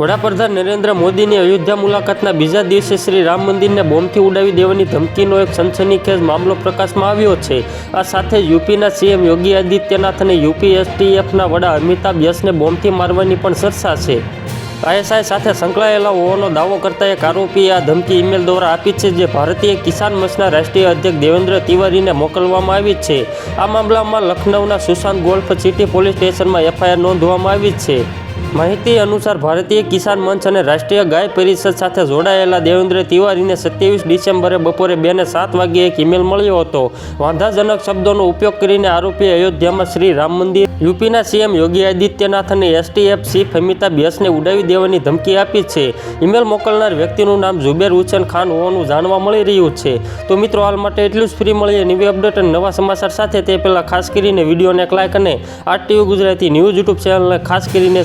વડાપ્રધાન નરેન્દ્ર મોદીની અયોધ્યા મુલાકાતના બીજા દિવસે શ્રી રામ મંદિરને બોમ્બથી ઉડાવી દેવાની ધમકીનો એક સનસનીખેજ મામલો પ્રકાશમાં આવ્યો છે. આ સાથે યુપીના સીએમ યોગી આદિત્યનાથ અને યુપી એસટીએફના વડા અમિતાભ યશને બોમ્બથી મારવાની પણ ચર્ચા છે. આઈએસઆઈ સાથે સંકળાયેલા હોવાનો દાવો કરતા એક આરોપીએ આ ધમકી ઈમેલ દ્વારા આપી છે જે ભારતીય કિસાન મંચના રાષ્ટ્રીય અધ્યક્ષ દેવેન્દ્ર તિવારીને મોકલવામાં આવી છે. આ મામલામાં લખનૌના સુશાંત ગોલ્ફ સિટી પોલીસ સ્ટેશનમાં એફઆઈઆર નોંધવામાં આવી છે. માહિતી અનુસાર ભારતીય કિસાન મંચ અને રાષ્ટ્રીય ગાય પરિષદ સાથે જોડાયેલા દેવેન્દ્ર તિવારીને સત્યાવીસ ડિસેમ્બરે બપોરે બે ને સાત વાગ્યે એક ઈમેલ મળ્યો હતો. વાંધાજનક શબ્દોનો ઉપયોગ કરીને આરોપીએ અયોધ્યામાં શ્રી રામ મંદિર, યુપીના સીએમ યોગી આદિત્યનાથ અને એસટીએફ ચીફ અમિતાભ યશને ઉડાવી દેવાની ધમકી આપી છે. ઈમેલ મોકલનાર વ્યક્તિનું નામ ઝુબેર હુસેન ખાન હોવાનું જાણવા મળી રહ્યું છે. તો મિત્રો, હાલ માટે એટલું જ. ફ્રી મળીએ નવી અપડેટ અને નવા સમાચાર સાથે. તે પહેલાં ખાસ કરીને વિડીયોને એક લાઇક અને R TV Gujarati news YouTube ચેનલને ખાસ કરીને